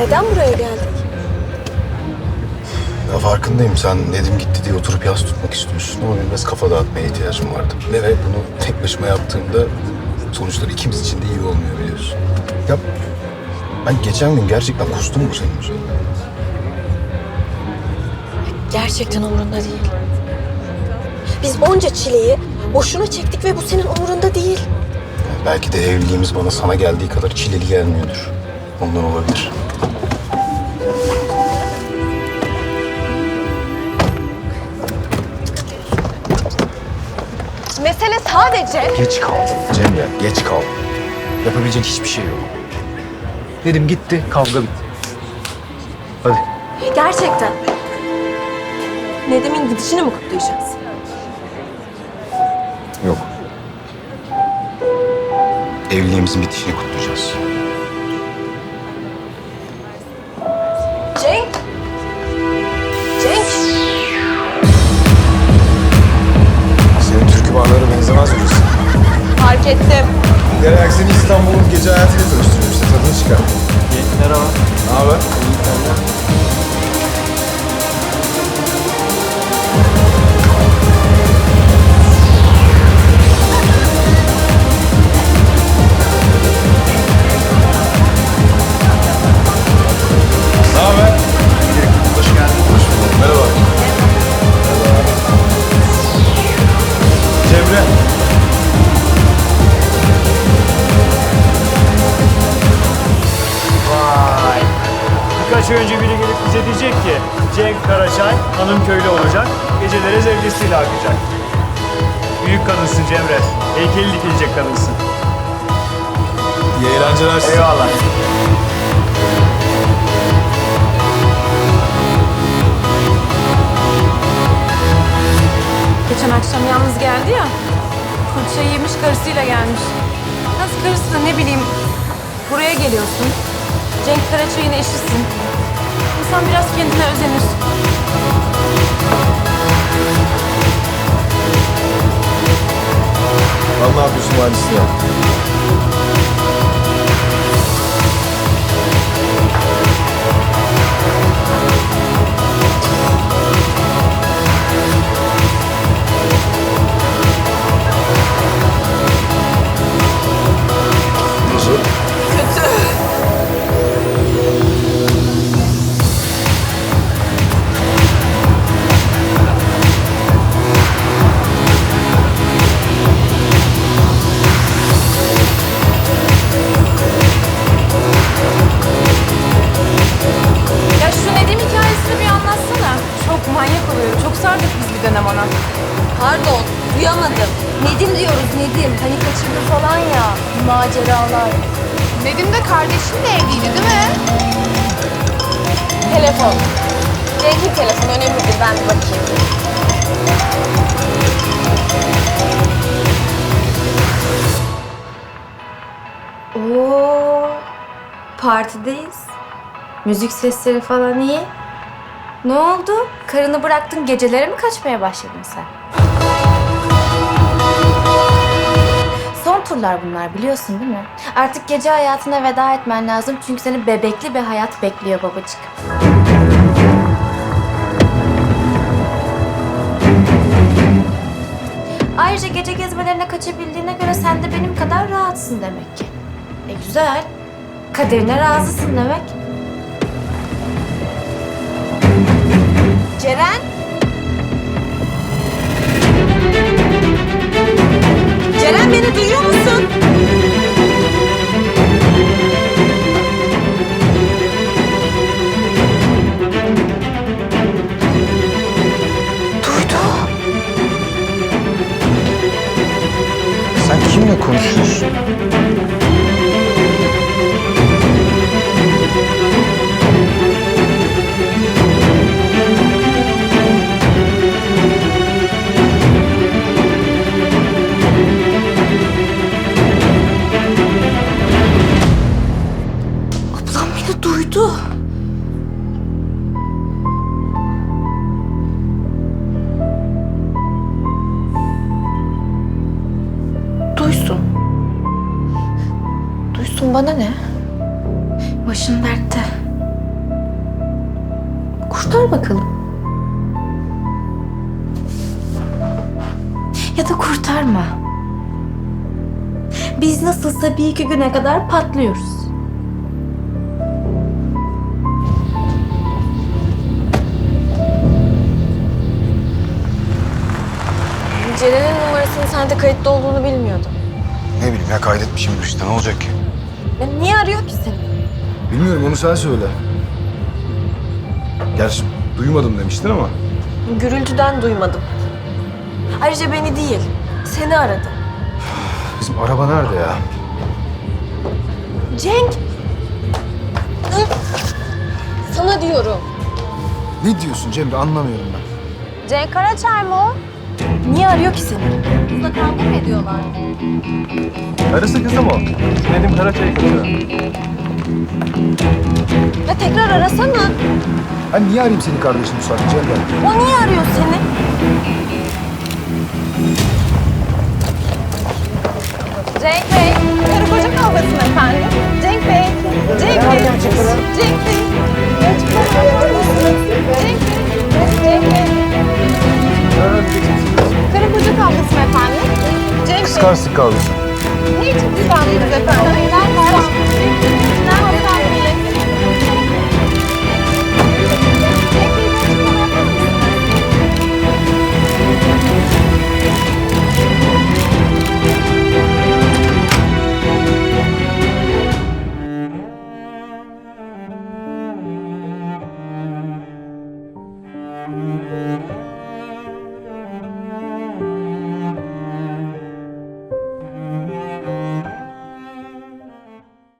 Neden buraya geldik? Ya farkındayım sen Nedim gitti diye oturup yas tutmak istiyorsun ama biraz kafa dağıtmaya ihtiyacım vardı. Ve, bunu tek başıma yaptığımda sonuçlar ikimiz için de iyi olmuyor biliyorsun. Ya ben geçen gün gerçekten kustum mu senin üzerine? Gerçekten umurunda değil. Biz onca çileyi boşuna çektik ve bu senin umurunda değil. Belki de evliliğimiz bana sana geldiği kadar çileli gelmiyordur. Ondan olabilir. Sadece... Geç kaldın Cemre, geç kaldın. Yapabileceğin hiçbir şey yok. Nedim gitti, kavga bitti. Hadi. Gerçekten. Nedim'in gidişini mi kutlayacağız? Yok. Evliliğimizin bitişini kutlayacağız. Ay önce biri gelip bize diyecek ki Cenk Karaçay hanım köylü olacak, gecelere zevcesiyle akacak. Büyük kadınsın Cemre. Heykeli dikilecek kadınsın. İyi eğlenceler size. Eyvallah. Geçen akşam yalnız geldi ya. Fırça yemiş karısıyla gelmiş. Nasıl karısı da ne bileyim. Buraya geliyorsun. Cenk Karaçay'ın eşisin. İnsan biraz kendine özenir. Maceralar. Nedim de kardeşinle evliydi değil mi? Telefon. Cenk'in telefonu önemlidir. Ben bir bakayım. Oo, partideyiz. Müzik sesleri falan iyi. Ne oldu? Karını bıraktın gecelere mi kaçmaya başladın sen? Son turlar bunlar biliyorsun değil mi? Artık gece hayatına veda etmen lazım çünkü seni bebekli bir hayat bekliyor babacık. Ayrıca gece gezmelerine kaçabildiğine göre sen de benim kadar rahatsın demek ki. E güzel. Kaderine razısın demek. Ceren Sen kimle konuşuyorsun? Ablam beni duydu. Bana ne? Başın dertte. kurtar bakalım. Ya da kurtarma. Biz nasılsa bir iki güne kadar patlıyoruz. Ceren'in numarasının sende kayıtlı olduğunu bilmiyordum. Ne bileyim ya kaydetmişimdir işte ne olacak ki? Ya niye arıyor ki seni? Bilmiyorum onu sen söyle. Gerçi duymadım demiştin ama. Gürültüden duymadım. Ayrıca beni değil, seni aradı. Bizim araba nerede ya? Cenk! Sana diyorum. Ne diyorsun Cemre anlamıyorum ben. Cenk Karaçay mı o? Niye arıyor ki seni? Kızla kavga mı ediyorlar? Karısı kızım o. Nedim Karaçay kızı. Ya tekrar arasana. Ben niye arayayım seni kardeşim bu saatte? O niye arıyor seni? Cenk Bey, Kıskarsın kavgası. ne için kıskandınız efendim?